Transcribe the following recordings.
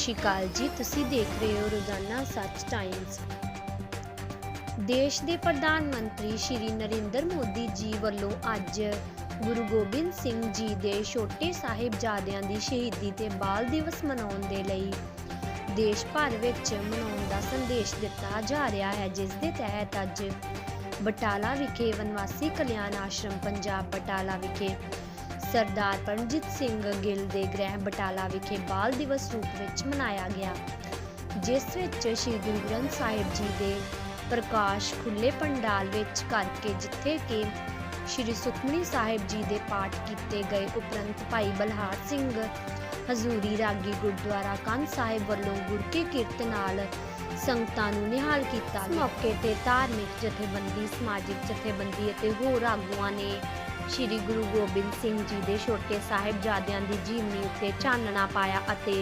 ਸ਼੍ਰੀ ਅਕਾਲ ਜੀ। ਤੁਸੀਂ ਦੇਖ ਰਹੇ ਹੋ ਰੋਜ਼ਾਨਾ ਸੱਚ ਟਾਈਮਜ਼। ਦੇਸ਼ ਦੇ ਪ੍ਰਧਾਨ ਮੰਤਰੀ ਸ਼੍ਰੀ ਨਰਿੰਦਰ ਮੋਦੀ ਜੀ ਵੱਲੋਂ ਅੱਜ ਗੁਰੂ ਗੋਬਿੰਦ ਸਿੰਘ ਜੀ ਦੇ ਛੋਟੇ ਸਾਹਿਬਜ਼ਾਦਿਆਂ ਦੀ ਸ਼ਹੀਦੀ ਤੇ ਬਾਲ ਦਿਵਸ ਮਨਾਉਣ ਦੇ ਲਈ ਦੇਸ਼ ਭਰ ਵਿੱਚ ਮਨਾਉਣ ਦਾ ਸੰਦੇਸ਼ ਦਿੱਤਾ ਜਾ ਰਿਹਾ ਹੈ, ਜਿਸ ਦੇ ਤਹਿਤ ਅੱਜ ਬਟਾਲਾ ਵਿਖੇ ਵਨਵਾਸੀ ਕਲਿਆਣ ਆਸ਼ਰਮ ਪੰਜਾਬ ਬਟਾਲਾ ਵਿਖੇ ਸਰਦਾਰ ਪਰਮਜੀਤ ਸਿੰਘ ਗਿੱਲ ਦੇ ਗ੍ਰਹਿ ਬਟਾਲਾ ਵਿਖੇ ਬਾਲ ਦਿਵਸ ਰੂਪ ਵਿੱਚ ਮਨਾਇਆ ਗਿਆ, ਜਿਸ ਵਿੱਚ ਸ੍ਰੀ ਗੁਰੂ ਗ੍ਰੰਥ ਸਾਹਿਬ ਜੀ ਦੇ ਪ੍ਰਕਾਸ਼ ਖੁੱਲੇ ਪੰਡਾਲ ਵਿੱਚ ਕਰਕੇ ਜਿੱਥੇ ਕਿ ਸ੍ਰੀ ਸੁਖਮਨੀ ਸਾਹਿਬ ਜੀ ਦੇ ਪਾਠ ਕੀਤੇ ਗਏ ਉਪਰੰਤ ਭਾਈ ਬਲਹਾਰ ਸਿੰਘ ਹਜ਼ੂਰੀ ਰਾਗੀ ਗੁਰਦੁਆਰਾ ਕੰਨ ਸਾਹਿਬ ਵੱਲੋਂ ਗੁਰਕੇ ਨਾਲ ਸੰਗਤਾਂ ਨੂੰ ਨਿਹਾਲ ਕੀਤਾ ਮੌਕੇ ਤੇ ਧਾਰਮਿਕ ਜਥੇਬੰਦੀ, ਸਮਾਜਿਕ ਜਥੇਬੰਦੀ ਅਤੇ ਹੋਰ ਆਗੂਆਂ ਨੇ ਸ੍ਰੀ ਗੁਰੂ ਗੋਬਿੰਦ ਸਿੰਘ ਜੀ ਦੇ ਛੋਟੇ ਸਾਹਿਬਜ਼ਾਦਿਆਂ ਦੀ ਜੀਵਨੀ ਉੱਤੇ ਚਾਨਣਾ ਪਾਇਆ ਅਤੇ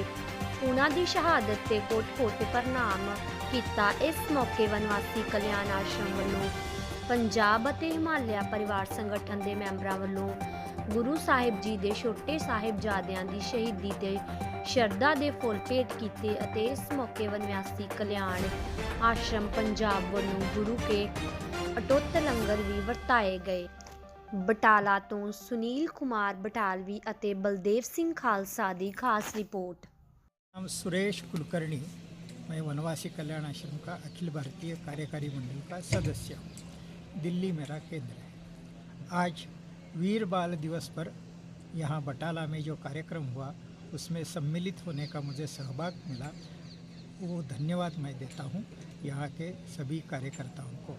ਉਹਨਾਂ ਦੀ ਸ਼ਹਾਦਤ ਤੇ ਕੋਟ-ਕੋਟ ਪ੍ਰਣਾਮ ਕੀਤਾ। ਇਸ ਮੌਕੇ ਵਨਵਾਸੀ ਕਲਿਆਣ ਆਸ਼ਰਮ ਵੱਲੋਂ ਪੰਜਾਬ ਅਤੇ ਹਿਮਾਲਿਆ ਪਰਿਵਾਰ ਸੰਗਠਨ ਦੇ ਮੈਂਬਰਾਂ ਵੱਲੋਂ ਗੁਰੂ ਸਾਹਿਬ ਜੀ ਦੇ ਛੋਟੇ ਸਾਹਿਬਜ਼ਾਦਿਆਂ ਦੀ ਸ਼ਹੀਦੀ ਤੇ ਸ਼ਰਧਾ ਦੇ ਫੁੱਲ ਭੇਟ ਕੀਤੇ ਅਤੇ ਇਸ ਮੌਕੇ ਵਨਵਾਸੀ ਕਲਿਆਣ ਆਸ਼ਰਮ ਪੰਜਾਬ ਵੱਲੋਂ ਗੁਰੂ ਕੇ ਅਟੁੱਟ ਲੰਗਰ ਵੀ ਵਰਤਾਏ ਗਏ। बटाला तो सुनील कुमार बटालवी और बलदेव सिंह खालसा ਦੀ खास रिपोर्ट नाम सुरेश कुलकर्णी मैं वनवासी कल्याण आश्रम का अखिल भारतीय कार्यकारी मंडल का सदस्य हूँ दिल्ली मेरा केंद्र है आज वीर बाल दिवस पर यहाँ बटाला में जो कार्यक्रम हुआ उसमें सम्मिलित होने का मुझे सहभाग मिला वो धन्यवाद मैं देता हूँ यहाँ के सभी कार्यकर्ताओं को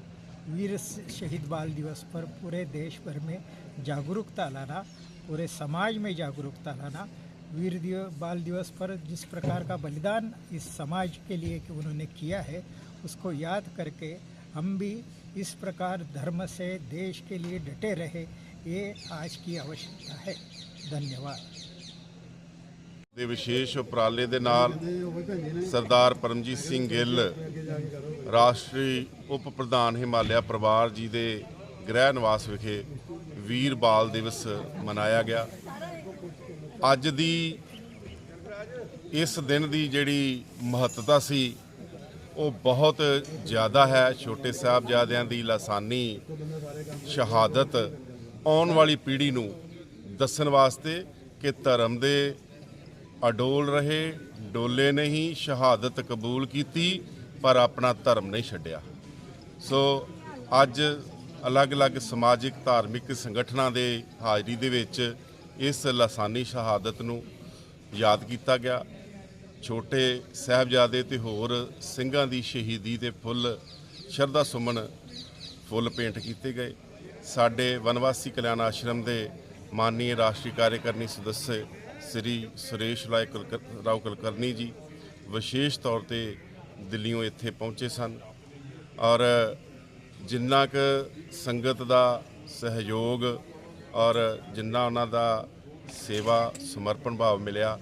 वीर शहीद बाल दिवस पर पूरे देश भर में जागरूकता लाना, पूरे समाज में जागरूकता लाना वीर दिव, बाल दिवस पर जिस प्रकार का बलिदान इस समाज के लिए कि उन्होंने किया है, उसको याद करके हम भी इस प्रकार धर्म से देश के लिए डटे रहे, ये आज की आवश्यकता है। धन्यवाद। ਦੇ ਵਿਸ਼ੇਸ਼ ਉਪਰਾਲੇ ਦੇ ਨਾਲ ਸਰਦਾਰ ਪਰਮਜੀਤ ਸਿੰਘ ਗਿੱਲ, ਰਾਸ਼ਟਰੀ ਉਪ ਪ੍ਰਧਾਨ ਹਿਮਾਲਿਆ ਪਰਿਵਾਰ ਜੀ ਦੇ ਗ੍ਰਹਿ ਨਿਵਾਸ ਵਿਖੇ ਵੀਰ ਬਾਲ ਦਿਵਸ ਮਨਾਇਆ ਗਿਆ। ਅੱਜ ਦੀ ਇਸ ਦਿਨ ਦੀ ਜਿਹੜੀ ਮਹੱਤਤਾ ਸੀ, ਉਹ ਬਹੁਤ ਜ਼ਿਆਦਾ ਹੈ। ਛੋਟੇ ਸਾਹਿਬਜ਼ਾਦਿਆਂ ਦੀ ਲਾਸਾਨੀ ਸ਼ਹਾਦਤ ਆਉਣ ਵਾਲੀ ਪੀੜ੍ਹੀ ਨੂੰ ਦੱਸਣ ਵਾਸਤੇ ਕਿ ਧਰਮ ਦੇ ਅਡੋਲ ਰਹੇ, ਡੋਲੇ ਨਹੀਂ, ਸ਼ਹਾਦਤ ਕਬੂਲ ਕੀਤੀ, ਪਰ ਆਪਣਾ ਧਰਮ ਨਹੀਂ ਛੱਡਿਆ। ਸੋ ਅੱਜ ਅਲੱਗ-ਅਲੱਗ ਸਮਾਜਿਕ, ਧਾਰਮਿਕ ਸੰਗਠਨਾਂ ਦੇ ਹਾਜ਼ਰੀ ਦੇ ਵਿੱਚ ਇਸ ਲਾਸਾਨੀ ਸ਼ਹਾਦਤ ਨੂੰ ਯਾਦ ਕੀਤਾ ਗਿਆ। ਛੋਟੇ ਸਾਹਿਬਜ਼ਾਦੇ ਤੇ ਹੋਰ ਸਿੰਘਾਂ ਦੀ ਸ਼ਹੀਦੀ ਦੇ ਫੁੱਲ ਸ਼ਰਧਾ ਸੁਮਨ ਫੁੱਲ ਪੇਂਟ ਕੀਤੇ ਗਏ। ਸਾਡੇ ਵਨਵਾਸੀ ਕਲਿਆਣ ਆਸ਼ਰਮ ਦੇ माननीय राष्ट्रीय कार्यकारिणी सदस्य श्री सुरेश राय ਰਾਓ ਕੁਲਕਰਨੀ ਜੀ ਵਿਸ਼ੇਸ਼ ਤੌਰ ਤੇ ਦਿੱਲੀੋਂ ਇੱਥੇ ਪਹੁੰਚੇ ਸਨ ਔਰ ਜਿੰਨਾ ਕ ਸੰਗਤ ਦਾ ਸਹਿਯੋਗ ਔਰ ਜਿੰਨਾ ਉਹਨਾਂ ਦਾ ਸੇਵਾ ਸਮਰਪਣ ਭਾਵ ਮਿਲਿਆ,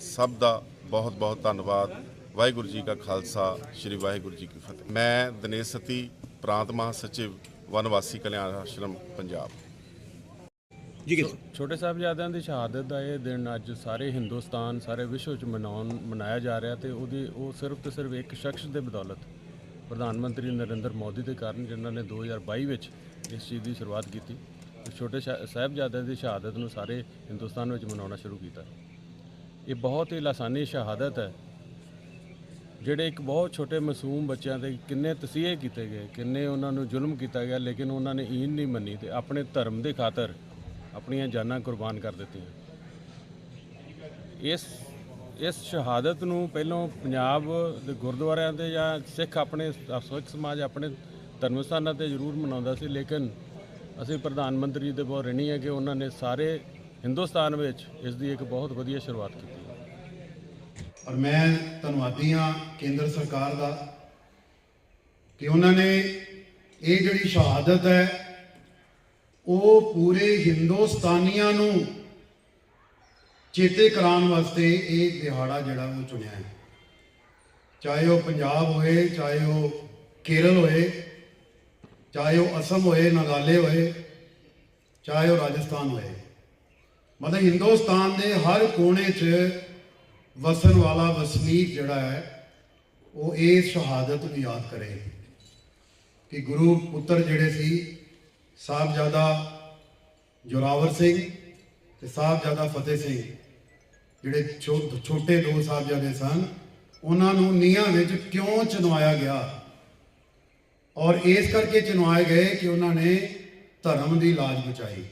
ਸਭ ਦਾ ਬਹੁਤ ਬਹੁਤ ਧੰਨਵਾਦ। ਵਾਹਿਗੁਰੂ ਜੀ ਕਾ ਖਾਲਸਾ, ਸ੍ਰੀ ਵਾਹਿਗੁਰੂ ਜੀ ਕੀ ਫਤਿਹ। ਮੈਂ ਦਿਨੇਸ਼ ਸਤੀ, ਪ੍ਰਾਂਤ ਮਹਾਸਚਿਵ, ਵਨਵਾਸੀ ਕਲਿਆਣ ਆਸ਼ਰਮ, ਪੰਜਾਬ। ਛੋਟੇ ਸਾਹਿਬਜ਼ਾਦਿਆਂ ਦੀ ਸ਼ਹਾਦਤ ਦਾ ਇਹ ਦਿਨ ਅੱਜ ਸਾਰੇ ਹਿੰਦੁਸਤਾਨ, ਸਾਰੇ ਵਿਸ਼ਵ 'ਚ ਮਨਾਉਣ, ਮਨਾਇਆ ਜਾ ਰਿਹਾ ਤੇ ਉਹਦੀ, ਉਹ ਸਿਰਫ ਤੇ ਸਿਰਫ ਇੱਕ ਸ਼ਖਸ ਦੇ ਬਦੌਲਤ ਪ੍ਰਧਾਨ ਮੰਤਰੀ ਨਰਿੰਦਰ ਮੋਦੀ ਦੇ ਕਾਰਨ ਜਿਨ੍ਹਾਂ ਨੇ 2022 ਵਿੱਚ ਇਸ ਚੀਜ਼ ਦੀ ਸ਼ੁਰੂਆਤ ਕੀਤੀ, ਤੇ ਛੋਟੇ ਸ਼ਾ- ਸਾਹਿਬਜ਼ਾਦਿਆਂ ਦੀ ਸ਼ਹਾਦਤ ਨੂੰ ਸਾਰੇ ਹਿੰਦੁਸਤਾਨ ਵਿੱਚ ਮਨਾਉਣਾ ਸ਼ੁਰੂ ਕੀਤਾ। ਇਹ ਬਹੁਤ ਹੀ ਲਾਸਾਨੀ ਸ਼ਹਾਦਤ ਹੈ, ਜਿਹੜੇ ਇੱਕ ਬਹੁਤ ਛੋਟੇ ਮਾਸੂਮ ਬੱਚਿਆਂ ਤੇ ਕਿੰਨੇ ਤਸੀਹੇ ਕੀਤੇ ਗਏ, ਕਿੰਨੇ ਉਹਨਾਂ ਨੂੰ ਜ਼ੁਲਮ ਕੀਤਾ ਗਿਆ, ਲੇਕਿਨ ਉਹਨਾਂ ਨੇ ਈਨ ਨਹੀਂ ਮੰਨੀ ਤੇ ਆਪਣੇ ਧਰਮ ਦੇ ਖਾਤਰ ਆਪਣੀਆਂ ਜਾਨਾਂ ਕੁਰਬਾਨ ਕਰ ਦਿੱਤੀਆਂ। ਇਸ ਇਸ ਸ਼ਹਾਦਤ ਨੂੰ ਪਹਿਲਾਂ ਪੰਜਾਬ ਦੇ ਗੁਰਦੁਆਰਿਆਂ ਤੇ ਜਾਂ ਸਿੱਖ ਆਪਣੇ ਸਿੱਖ ਸਮਾਜ ਆਪਣੇ ਧਰਮ ਸਥਾਨਾਂ ਤੇ ਜ਼ਰੂਰ ਮਨਾਉਂਦਾ ਸੀ, ਲੇਕਿਨ ਅਸੀਂ ਪ੍ਰਧਾਨ ਮੰਤਰੀ ਦੇ ਬਹੁਤ ਰਣੀ ਹੈ ਕਿ ਉਹਨਾਂ ਨੇ ਸਾਰੇ ਹਿੰਦੁਸਤਾਨ ਵਿੱਚ ਇਸ ਦੀ ਇੱਕ ਬਹੁਤ ਵਧੀਆ ਸ਼ੁਰੂਆਤ ਕੀਤੀ। ਔਰ ਮੈਂ ਧੰਨਵਾਦੀ ਹਾਂ ਕੇਂਦਰ ਸਰਕਾਰ ਦਾ ਕਿ ਉਹਨਾਂ ਨੇ ਇਹ ਜਿਹੜੀ ਸ਼ਹਾਦਤ ਹੈ ਉਹ ਪੂਰੇ ਹਿੰਦੁਸਤਾਨੀਆਂ ਨੂੰ ਚੇਤੇ ਕਰਾਉਣ ਵਾਸਤੇ ਇਹ ਦਿਹਾੜਾ ਜਿਹੜਾ ਉਹ ਚੁਣਿਆ ਹੈ। ਚਾਹੇ ਉਹ ਪੰਜਾਬ ਹੋਏ, ਚਾਹੇ ਉਹ ਕੇਰਲ ਹੋਏ, ਚਾਹੇ ਉਹ ਅਸਮ ਹੋਏ, ਨਾਗਾਲੇ ਹੋਏ, ਚਾਹੇ ਉਹ ਰਾਜਸਥਾਨ ਹੋਏ। ਮਤਲਬ ਹਿੰਦੁਸਤਾਨ ਦੇ ਹਰ ਕੋਨੇ 'ਚ ਵਸਣ ਵਾਲਾ ਵਸਨੀਕ ਜਿਹੜਾ ਹੈ, ਉਹ ਇਹ ਸ਼ਹਾਦਤ ਨੂੰ ਯਾਦ ਕਰੇ ਕਿ ਗੁਰੂ ਪੁੱਤਰ ਜਿਹੜੇ ਸੀ ਸਾਹਿਬਜ਼ਾਦਾ ਜੋਰਾਵਰ ਸਿੰਘ ਤੇ ਸਾਹਿਬਜ਼ਾਦਾ ਫਤਿਹ ਸਿੰਘ ਜਿਹੜੇ ਛੋ- ਛੋਟੇ ਦੋ ਸਾਹਿਬਜ਼ਾਦੇ ਸਨ ਉਹਨਾਂ ਨੂੰ ਨੀਹਾਂ ਵਿੱਚ ਕਿਉਂ ਚਿਣਵਾਇਆ ਗਿਆ ਔਰ ਇਸ ਕਰਕੇ ਚਿਣਵਾਏ ਗਏ ਕਿ ਉਹਨਾਂ ਨੇ ਧਰਮ ਦੀ ਲਾਜ ਬਚਾਈ